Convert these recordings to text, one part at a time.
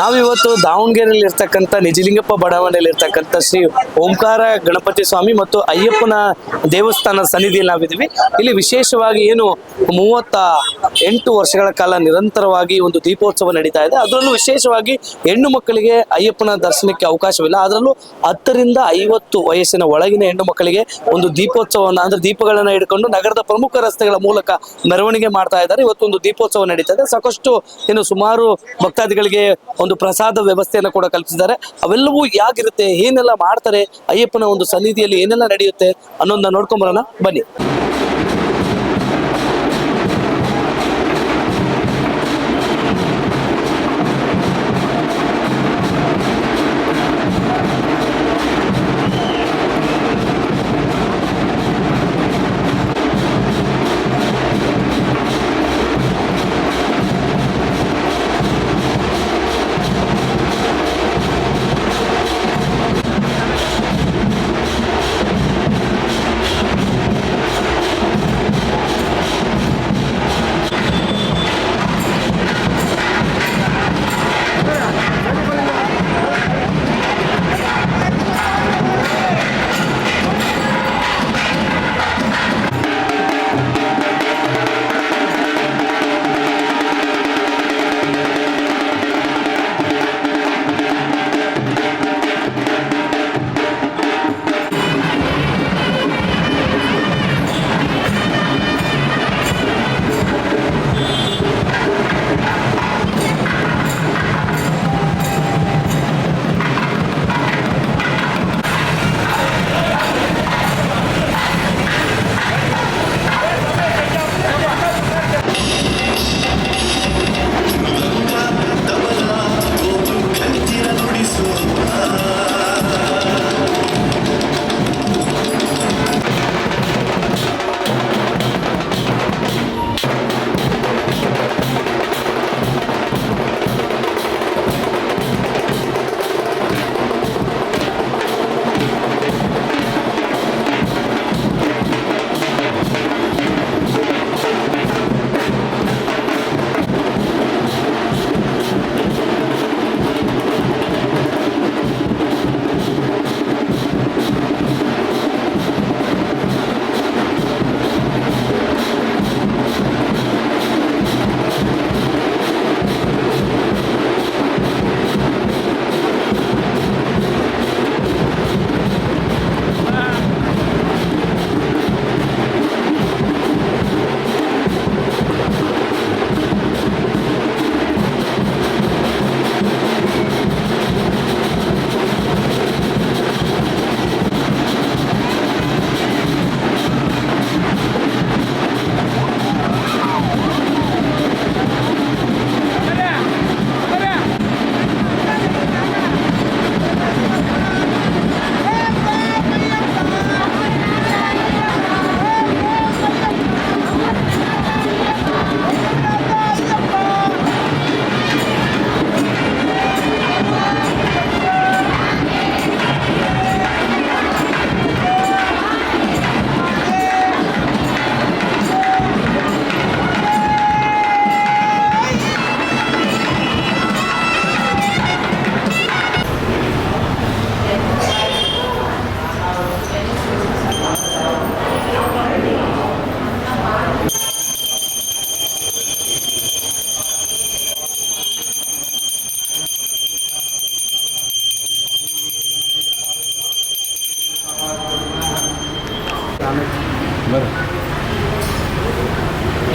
ನಾವಿವತ್ತು ದಾವಣಗೆರೆಯಲ್ಲಿ ಇರ್ತಕ್ಕಂಥ ನಿಜಲಿಂಗಪ್ಪ ಬಡಾವಣೆಯಲ್ಲಿ ಇರ್ತಕ್ಕಂಥ ಶ್ರೀ ಓಂಕಾರ ಗಣಪತಿ ಸ್ವಾಮಿ ಮತ್ತು ಅಯ್ಯಪ್ಪನ ದೇವಸ್ಥಾನ ಸನ್ನಿಧಿಯಲ್ಲಿ ನಾವಿದ್ದೀವಿ. ಇಲ್ಲಿ ವಿಶೇಷವಾಗಿ ಏನು ಮೂವತ್ತ ಎಂಟು ವರ್ಷಗಳ ಕಾಲ ನಿರಂತರವಾಗಿ ಒಂದು ದೀಪೋತ್ಸವ ನಡೀತಾ ಇದೆ. ಅದರಲ್ಲೂ ವಿಶೇಷವಾಗಿ ಹೆಣ್ಣು ಮಕ್ಕಳಿಗೆ ಅಯ್ಯಪ್ಪನ ದರ್ಶನಕ್ಕೆ ಅವಕಾಶವಿಲ್ಲ. ಅದರಲ್ಲೂ ಹತ್ತರಿಂದ ಐವತ್ತು ವಯಸ್ಸಿನ ಒಳಗಿನ ಹೆಣ್ಣು ಮಕ್ಕಳಿಗೆ ಒಂದು ದೀಪೋತ್ಸವವನ್ನು, ಅಂದ್ರೆ ದೀಪಗಳನ್ನು ಹಿಡ್ಕೊಂಡು ನಗರದ ಪ್ರಮುಖ ರಸ್ತೆಗಳ ಮೂಲಕ ಮೆರವಣಿಗೆ ಮಾಡ್ತಾ ಇದ್ದಾರೆ. ಇವತ್ತು ಒಂದು ದೀಪೋತ್ಸವ ನಡೀತಾ ಇದೆ. ಸಾಕಷ್ಟು ಏನು ಸುಮಾರು ಭಕ್ತಾದಿಗಳಿಗೆ ಒಂದು ಪ್ರಸಾದ ವ್ಯವಸ್ಥೆಯನ್ನು ಕೂಡ ಕಲ್ಪಿಸಿದ್ದಾರೆ. ಅವೆಲ್ಲವೂ ಯಾಗಿರುತ್ತೆ ಏನೆಲ್ಲ ಮಾಡ್ತಾರೆ, ಅಯ್ಯಪ್ಪನ ಒಂದು ಸನ್ನಿಧಿಯಲ್ಲಿ ಏನೆಲ್ಲ ನಡೆಯುತ್ತೆ ಅನ್ನೋದನ್ನ ನೋಡ್ಕೊಂಬರೋಣ. ಬನ್ನಿ.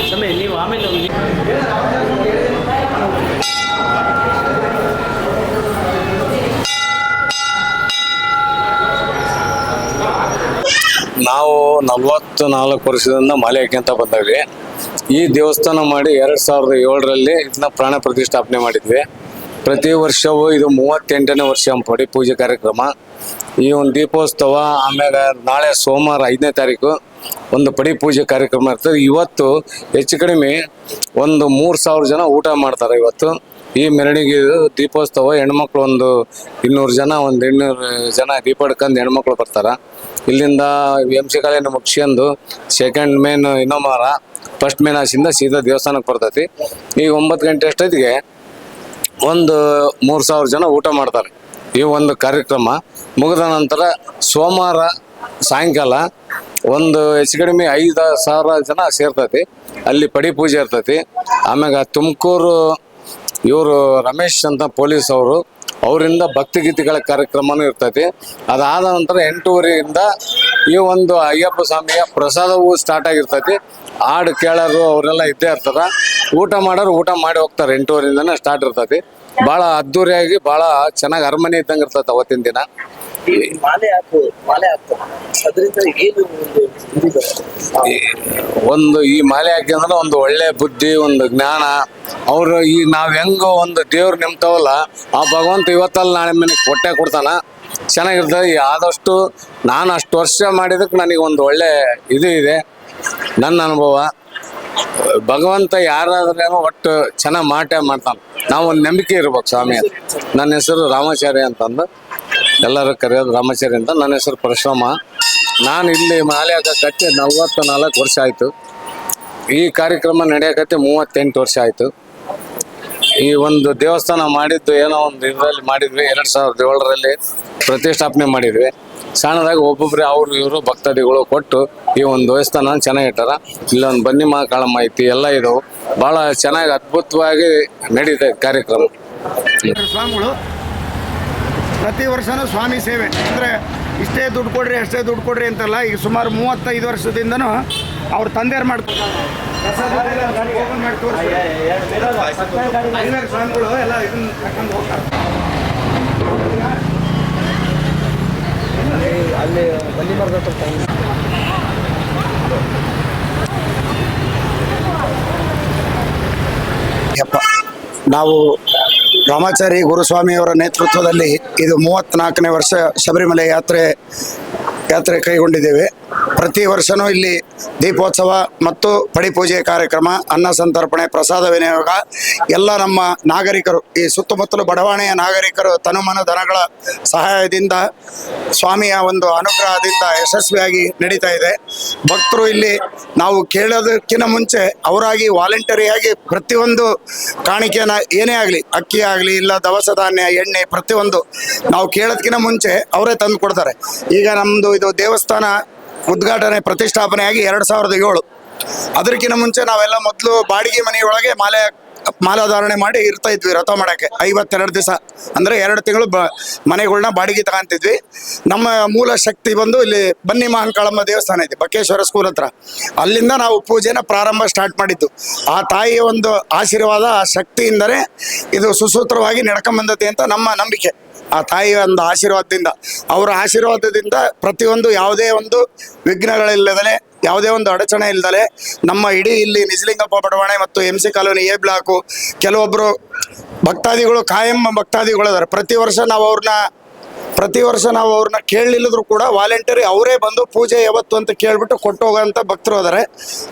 ಸಮಯ, ನೀವು ಆಮೇಲೆ ನಾವು ನಲ್ವತ್ತು ನಾಲ್ಕು ವರ್ಷದಿಂದ ಮಾಲೆ ಹಾಕ್ಯಂತ ಈ ದೇವಸ್ಥಾನ ಮಾಡಿ ಎರಡು ಸಾವಿರದ ಏಳರಲ್ಲಿ ಇದನ್ನ ಪ್ರಾಣ ಪ್ರತಿಷ್ಠಾಪನೆ ಮಾಡಿದ್ವಿ. ಪ್ರತಿ ವರ್ಷವೂ ಇದು ಮೂವತ್ತೆಂಟನೇ ವರ್ಷ ಪಡಿ ಪೂಜೆ ಕಾರ್ಯಕ್ರಮ. ಈ ಒಂದು ದೀಪೋತ್ಸವ ಆಮ್ಯಾಗ ನಾಳೆ ಸೋಮವಾರ ಐದನೇ ತಾರೀಕು. ಒಂದು ಪಡಿ ಪೂಜೆ ಕಾರ್ಯಕ್ರಮ ಇರ್ತದೆ. ಇವತ್ತು ಹೆಚ್ಚು ಕಡಿಮೆ ಒಂದು ಮೂರು ಸಾವಿರ ಜನ ಊಟ ಮಾಡ್ತಾರೆ ಇವತ್ತು. ಈ ಮೆರವಣಿಗೆ ದೀಪೋತ್ಸವ ಹೆಣ್ಮಕ್ಳು ಒಂದು ಇನ್ನೂರು ಜನ, ಒಂದು ಇನ್ನೂರು ಜನ ದೀಪ ಹಿಡ್ಕೊಂಡು ಹೆಣ್ಮಕ್ಳು ಬರ್ತಾರೆ. ಇಲ್ಲಿಂದ ಎಂ ಸಿ ಕಾಲೇಜ್ ಮುಗಿಸ್ಕೊಂಡು ಸೆಕೆಂಡ್ ಮೇನ್ ಇನ್ನೊಮಾರ ಫಸ್ಟ್ ಮೇನ್ ಆಸಿಂದ ಸೀದಾ ದೇವಸ್ಥಾನಕ್ಕೆ ಬರ್ತೈತಿ. ಈಗ ಒಂಬತ್ತು ಗಂಟೆ ಅಷ್ಟೊತ್ತಿಗೆ ಒಂದು ಮೂರು ಸಾವಿರ ಜನ ಊಟ ಮಾಡ್ತಾರೆ. ಈ ಒಂದು ಕಾರ್ಯಕ್ರಮ ಮುಗಿದ ನಂತರ ಸೋಮವಾರ ಸಾಯಂಕಾಲ ಒಂದು ಹೆಚ್ಚು ಕಡಿಮೆ ಐದು ಸಾವಿರ ಜನ ಸೇರ್ತೈತಿ. ಅಲ್ಲಿ ಪಡಿ ಪೂಜೆ ಇರ್ತೈತಿ. ಆಮ್ಯಾಗ ತುಮಕೂರು ಇವರು ರಮೇಶ್ ಅಂತ ಪೊಲೀಸ್ ಅವರು, ಅವರಿಂದ ಭಕ್ತಿಗೀತೆಗಳ ಕಾರ್ಯಕ್ರಮನೂ ಇರ್ತೈತಿ. ಅದಾದ ನಂತರ ಎಂಟೂವರೆಯಿಂದ ಈ ಒಂದು ಅಯ್ಯಪ್ಪ ಸ್ವಾಮಿಯ ಪ್ರಸಾದವು ಸ್ಟಾರ್ಟ್ ಆಗಿರ್ತೈತಿ. ಹಾಡು ಕೇಳೋರು ಅವರೆಲ್ಲ ಇದ್ದೇ ಇರ್ತಾರ. ಊಟ ಮಾಡೋರು ಊಟ ಮಾಡಿ ಹೋಗ್ತಾರೆ. ಎಂಟೂವರೆಯಿಂದನೇ ಸ್ಟಾರ್ಟ್ ಇರ್ತೈತಿ. ಭಾಳ ಅದ್ದೂರಿಯಾಗಿ ಭಾಳ ಚೆನ್ನಾಗಿ ಅರಮನೆ ಇದ್ದಂಗೆ ಇರ್ತೈತೆ ಅವತ್ತಿನ ದಿನ. ಮಾಲೆ ಹಾಕು ಮಾಲೆ ಹಾಕ್ತಾರೆ ಅದರಿಂದ ಏನು ಒಂದು ಇದು ಬರುತ್ತೆ? ಒಂದು ಈ ಮಾಲೆ ಹಾಕಿದ್ರೆ ಒಂದು ಒಳ್ಳೆ ಬುದ್ಧಿ ಒಂದು ಜ್ಞಾನ. ಅವರು ಈ ನಾವ್ ಹೆಂಗ ಒಂದು ದೇವ್ರು ನಿಮ್ತಾವಲ್ಲ ಆ ಭಗವಂತ ಇವತ್ತಲ್ಲ ನಾಳೆ ಮನೆಗೆ ಕೊಟ್ಟೆ ಕೊಡ್ತಾನ. ಚೆನ್ನಾಗಿರ್ತದೆ. ಈ ಆದಷ್ಟು ನಾನು ಅಷ್ಟು ವರ್ಷ ಮಾಡಿದಕ್ಕೆ ನನಗೆ ಒಂದು ಒಳ್ಳೆ ಇದು ಇದೆ. ನನ್ನ ಅನುಭವ. ಭಗವಂತ ಯಾರಾದ್ರೇನೋ ಒಟ್ಟು ಚೆನ್ನಾಗಿ ಮಾಟೆ ಮಾಡ್ತಾನೆ. ನಾವು ಒಂದು ನಂಬಿಕೆ ಇರ್ಬೇಕು ಸ್ವಾಮಿ ಅಂತ. ನನ್ನ ಹೆಸರು ರಾಮಾಚಾರ್ಯ ಅಂತಂದು. ಎಲ್ಲರೂ ಕರೆಯೋದು ರಾಮಾಚಾರ್ಯ ನನ್ನ ಹೆಸರು ಪರಶುರಾಮ. ನಾನು ಇಲ್ಲಿ ಮಾಲೆ ಕಟ್ಟಿ ನಲ್ವತ್ತು ನಾಲ್ಕು ವರ್ಷ ಆಯಿತು. ಈ ಕಾರ್ಯಕ್ರಮ ನಡೆಯಕತ್ತೆ ಮೂವತ್ತೆಂಟು ವರ್ಷ ಆಯಿತು. ಈ ಒಂದು ದೇವಸ್ಥಾನ ಮಾಡಿದ್ದು ಏನೋ ಒಂದು ಇದರಲ್ಲಿ ಮಾಡಿದ್ವಿ. ಎರಡು ಸಾವಿರದ ಏಳರಲ್ಲಿ ಪ್ರತಿಷ್ಠಾಪನೆ ಮಾಡಿದ್ವಿ. ಸಣ್ಣದಾಗ ಒಬ್ಬೊಬ್ಬರೇ ಅವರು ಇವರು ಭಕ್ತಾದಿಗಳು ಕೊಟ್ಟು ಈ ಒಂದು ದೇವಸ್ಥಾನ ಚೆನ್ನಾಗಿಟ್ಟಾರ ಇಲ್ಲೊಂದು ಬನ್ನಿ ಮಹಾಕಾಳಮ್ಮ ಐತಿ, ಎಲ್ಲ ಇದಾವೆ. ಭಾಳ ಚೆನ್ನಾಗಿ ಅದ್ಭುತವಾಗಿ ನಡೀತೈತೆ ಕಾರ್ಯಕ್ರಮ. ಸ್ವಾಮಿಗಳು ಪ್ರತಿ ವರ್ಷನೂ ಸ್ವಾಮಿ ಸೇವೆ. ಅಂದರೆ ಇಷ್ಟೇ ದುಡ್ಡು ಕೊಡ್ರಿ, ಅಷ್ಟೇ ದುಡ್ಡು ಕೊಡ್ರಿ ಅಂತಲ್ಲ, ಈಗ ಸುಮಾರು ಮೂವತ್ತೈದು ವರ್ಷದಿಂದನೂ ಅವ್ರ ತಂದೆಯರು ಮಾಡ್ತಾರೆ ಸ್ವಾಮಿಗಳು ಎಲ್ಲ ಹೋಗ್ತಾರೆ ಯಪ್ಪ. ನಾವು ರಾಮಾಚಾರಿ ಗುರುಸ್ವಾಮಿಯವರ ನೇತೃತ್ವದಲ್ಲಿ ಇದು ಮೂವತ್ತ್ನಾಲ್ಕನೇ ವರ್ಷ ಶಬರಿಮಲೆ ಯಾತ್ರೆ ಯಾತ್ರೆ ಕೈಗೊಂಡಿದ್ದೇವೆ. ಪ್ರತಿ ವರ್ಷನೂ ಇಲ್ಲಿ ದೀಪೋತ್ಸವ ಮತ್ತು ಪಡಿಪೂಜೆ ಕಾರ್ಯಕ್ರಮ, ಅನ್ನ ಸಂತರ್ಪಣೆ, ಪ್ರಸಾದ ವಿನಿಯೋಗ, ಎಲ್ಲ ನಮ್ಮ ನಾಗರಿಕರು, ಈ ಸುತ್ತಮುತ್ತಲು ಬಡವಾಣೆಯ ನಾಗರಿಕರು ತನುಮನ ದನಗಳ ಸಹಾಯದಿಂದ, ಸ್ವಾಮಿಯ ಒಂದು ಅನುಗ್ರಹದಿಂದ ಯಶಸ್ವಿಯಾಗಿ ನಡೀತಾ ಇದೆ. ಭಕ್ತರು ಇಲ್ಲಿ ನಾವು ಕೇಳೋದಕ್ಕಿಂತ ಮುಂಚೆ ಅವರಾಗಿ ವಾಲಂಟರಿಯಾಗಿ ಪ್ರತಿಯೊಂದು ಕಾಣಿಕೆಯನ್ನು ಏನೇ ಆಗಲಿ, ಅಕ್ಕಿ ಆಗಲಿ, ಇಲ್ಲ ದವಸ ಧಾನ್ಯ, ಎಣ್ಣೆ ಪ್ರತಿಯೊಂದು ನಾವು ಕೇಳೋದಕ್ಕಿಂತ ಮುಂಚೆ ಅವರೇ ತಂದು ಕೊಡ್ತಾರೆ. ಈಗ ನಮ್ಮದು ಇದು ದೇವಸ್ಥಾನ ಉದ್ಘಾಟನೆ ಪ್ರತಿಷ್ಠಾಪನೆ ಆಗಿ ಎರಡು ಸಾವಿರದ ಏಳು. ಅದಕ್ಕಿಂತ ಮುಂಚೆ ನಾವೆಲ್ಲ ಮೊದಲು ಬಾಡಿಗೆ ಮನೆಯೊಳಗೆ ಮಾಲೆ, ಮಾಲಾಧಾರಣೆ ಮಾಡಿ ಇರ್ತಾ ಇದ್ವಿ ರಥ ಮಾಡೋಕ್ಕೆ. ಐವತ್ತೆರಡು ದಿವಸ. ಅಂದರೆ ಎರಡು ತಿಂಗಳು ಬ, ಮನೆಗಳ್ನ ಬಾಡಿಗೆ ತಗೊಂತಿದ್ವಿ. ನಮ್ಮ ಮೂಲ ಶಕ್ತಿ ಬಂದು ಇಲ್ಲಿ ಬನ್ನಿ ಮಹಾಂಕಾಳಮ್ಮ ದೇವಸ್ಥಾನ ಇದೆ, ಬಕೇಶ್ವರ ಸ್ಕೂಲ್ ಹತ್ರ. ಅಲ್ಲಿಂದ ನಾವು ಪೂಜೆನ ಪ್ರಾರಂಭ ಸ್ಟಾರ್ಟ್ ಮಾಡಿದ್ದು. ಆ ತಾಯಿಯ ಒಂದು ಆಶೀರ್ವಾದ, ಆ ಶಕ್ತಿಯಿಂದಲೇ ಇದು ಸುಸೂತ್ರವಾಗಿ ನಡ್ಕೊಂಬಂದತೆ ಅಂತ ನಮ್ಮ ನಂಬಿಕೆ. ಆ ತಾಯಿಯ ಒಂದು ಆಶೀರ್ವಾದದಿಂದ, ಅವರ ಆಶೀರ್ವಾದದಿಂದ ಪ್ರತಿಯೊಂದು ಯಾವುದೇ ಒಂದು ವಿಘ್ನಗಳಿಲ್ಲದಲೆ, ಯಾವುದೇ ಒಂದು ಅಡಚಣೆ ಇಲ್ಲದಲೆ ನಮ್ಮ ಇಡೀ ಇಲ್ಲಿ ನಿಜಲಿಂಗಪ್ಪ ಬಡಾವಣೆ ಮತ್ತು M C colony A block ಕೆಲವೊಬ್ಬರು ಭಕ್ತಾದಿಗಳು ಕಾಯಂ ಭಕ್ತಾದಿಗಳು ಇದಾರೆ ಪ್ರತಿ ವರ್ಷ ನಾವು ಅವ್ರನ್ನ, ಪ್ರತಿ ವರ್ಷ ನಾವು ಅವ್ರನ್ನ ಕೇಳಲಿಲ್ಲದ್ರು ಕೂಡ ವಾಲಂಟಿಯರ್ ಅವರೇ ಬಂದು ಪೂಜೆ ಯಾವತ್ತು ಅಂತ ಕೇಳಿಬಿಟ್ಟು ಕೊಟ್ಟು ಹೋಗೋಂಥ ಭಕ್ತರು ಅದಾರೆ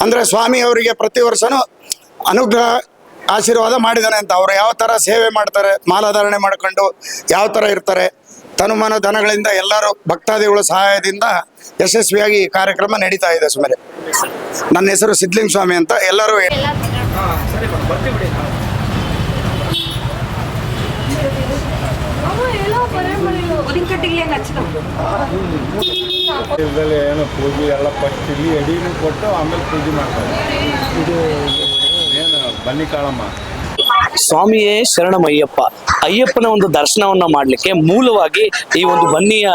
ಅಂದರೆ ಸ್ವಾಮಿ ಅವರಿಗೆ ಪ್ರತಿ ವರ್ಷನೂ ಅನುಗ್ರಹ ಆಶೀರ್ವಾದ ಮಾಡಿದಾನೆ ಅಂತ. ಅವರು ಯಾವ ಥರ ಸೇವೆ ಮಾಡ್ತಾರೆ, ಮಾಲಾಧಾರಣೆ ಮಾಡ್ಕೊಂಡು ಯಾವ ಥರ ಇರ್ತಾರೆ, ತನುಮಾನ ಧನಗಳಿಂದ ಎಲ್ಲರೂ ಭಕ್ತಾದಿಗಳ ಸಹಾಯದಿಂದ ಯಶಸ್ವಿಯಾಗಿ ಈ ಕಾರ್ಯಕ್ರಮ ನಡೀತಾ ಇದೆ ಸುಮಾರು ನನ್ನ ಹೆಸರು ಸಿದ್ಲಿಂಗ್ ಸ್ವಾಮಿ ಅಂತ ಎಲ್ಲರೂ ಏನು ಪೂಜೆ ಎಲ್ಲ ಫಸ್ಟ್ ಇಲ್ಲಿ ಎಡಿನೂ ಕೊಟ್ಟು ಆಮೇಲೆ ಪೂಜೆ ಮಾಡ್ತಾರೆ. ಇದು ಸ್ವಾಮಿಯೇ ಶರಣಮಯ್ಯಪ್ಪ. ಅಯ್ಯಪ್ಪನ ಒಂದು ದರ್ಶನವನ್ನ ಮಾಡ್ಲಿಕ್ಕೆ ಮೂಲವಾಗಿ ಈ ಒಂದು ಬನ್ನಿಯ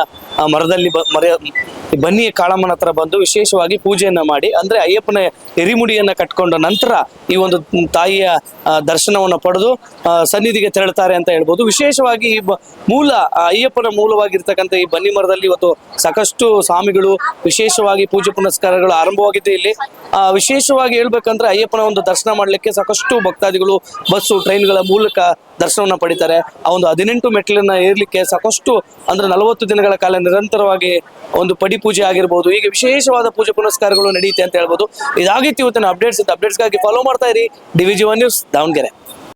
ಮರದಲ್ಲಿ ಮರ ಈ ಬನ್ನಿಯ ಕಾಳಮ್ಮನ ಹತ್ರ ಬಂದು ವಿಶೇಷವಾಗಿ ಪೂಜೆಯನ್ನ ಮಾಡಿ, ಅಂದ್ರೆ ಅಯ್ಯಪ್ಪನ ಎರಿಮುಡಿಯನ್ನ ಕಟ್ಕೊಂಡ ನಂತರ ಈ ಒಂದು ತಾಯಿಯ ದರ್ಶನವನ್ನು ಪಡೆದು ಸನ್ನಿಧಿಗೆ ತೆರಳುತ್ತಾರೆ ಅಂತ ಹೇಳ್ಬೋದು. ವಿಶೇಷವಾಗಿ ಈ ಮೂಲ ಅಯ್ಯಪ್ಪನ ಮೂಲವಾಗಿರ್ತಕ್ಕಂಥ ಈ ಬನ್ನಿ ಮರದಲ್ಲಿ ಇವತ್ತು ಸಾಕಷ್ಟು ಸ್ವಾಮಿಗಳು ವಿಶೇಷವಾಗಿ ಪೂಜೆ ಪುನಸ್ಕಾರಗಳು ಆರಂಭವಾಗಿದೆ ಇಲ್ಲಿ. ವಿಶೇಷವಾಗಿ ಹೇಳ್ಬೇಕಂದ್ರೆ ಅಯ್ಯಪ್ಪನ ಒಂದು ದರ್ಶನ ಮಾಡಲಿಕ್ಕೆ ಸಾಕಷ್ಟು ಭಕ್ತಾದಿಗಳು ಬಸ್ಸು, ಟ್ರೈನ್ಗಳ ಮೂಲಕ ದರ್ಶನವನ್ನ ಪಡಿತಾರೆ. ಆ ಒಂದು ಹದಿನೆಂಟು ಮೆಟ್ಟಿಲನ್ನ ಏರ್ಲಿಕ್ಕೆ ಸಾಕಷ್ಟು, ಅಂದ್ರೆ ನಲವತ್ತು ದಿನಗಳ ಕಾಲ ನಿರಂತರವಾಗಿ ಒಂದು ಪಡಿ ಪೂಜೆ ಆಗಿರ್ಬೋದು, ಹೀಗೆ ವಿಶೇಷವಾದ ಪೂಜೆ ಪುನಸ್ಕಾರಗಳು ನಡೆಯುತ್ತೆ ಅಂತ ಹೇಳ್ಬೋದು. ಇದಾಗಿತ್ತು ಇವತ್ತಿನ ಅಪ್ಡೇಟ್ಸ್ ಇತ್ತು ಅಪ್ಡೇಟ್ಸ್ಗಾಗಿ ಫಾಲೋ ಮಾಡ್ತಾ ಇರಿ. DVG one news Davanagere.